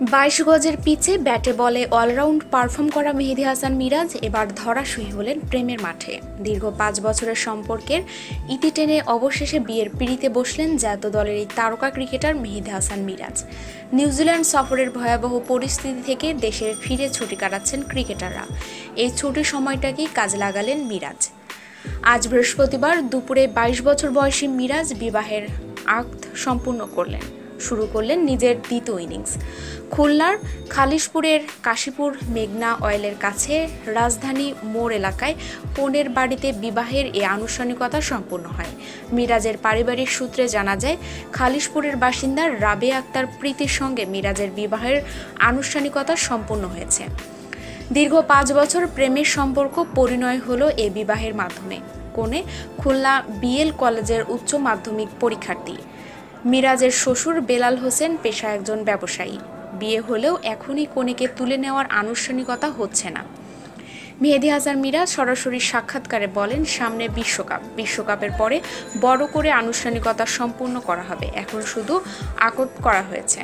বাইশ গজের পিচে ব্যাটে বলে অলরাউন্ড পারফর্ম করা মেহেদি হাসান মিরাজ, এবার ধরাশুয়ি হলেন প্রেমের মাঠে। দীর্ঘ পাঁচ বছরের সম্পর্কের ইতি টেনে অবশেষে বিয়ের পিড়িতে বসলেন জাতীয় দলের এই তারকা cricketer Mehedi Hasan Miraz. New Zealand সফরের ভয়াবহ পরিস্থিতি থেকে দেশে ফিরে ছুটি কাটাচ্ছেন ক্রিকেটাররা। এই ছুটির সময়টাকেই কাজে লাগালেন মিরাজ। আজ বৃহস্পতিবার দুপুরে বাইশ বছর বয়সী মিরাজ বিবাহের আক্ত সম্পূর্ণ করলেন। শুরু করলেন নিজের দ্বিতীয় ইনিংস। খুলনার খালিশপুরের কাশীপুর মেঘনা অয়েলের কাছে রাজধানী মোড় এলাকায় পনেরো বাড়িতে বিবাহের এ আনুষ্ঠানিকতা সম্পন্ন হয়। মিরাজের পারিবারিক সূত্রে জানা যায়, খালিশপুরের বাসিন্দা রাবে আক্তার প্রীতির সঙ্গে মিরাজের বিবাহের আনুষ্ঠানিকতা সম্পন্ন হয়েছে। দীর্ঘ পাঁচ বছর প্রেমের সম্পর্ক পরিণয় হলো এ বিবাহের মাধ্যমে। কোণে খুলনা বিএল কলেজের উচ্চ মাধ্যমিক পরীক্ষার্থী। মিরাজের শ্বশুর বেলাল হোসেন পেশা একজন ব্যবসায়ী। বিয়ে হলেও এখনই কনেকে তুলে নেওয়ার আনুষ্ঠানিকতা হচ্ছে না। মেহেদি হাসান মিরাজ সরাসরি সাক্ষাৎকারে বলেন, সামনে বিশ্বকাপ। বিশ্বকাপের পরে বড় করে আনুষ্ঠানিকতা সম্পূর্ণ করা হবে। এখন শুধু আকট করা হয়েছে।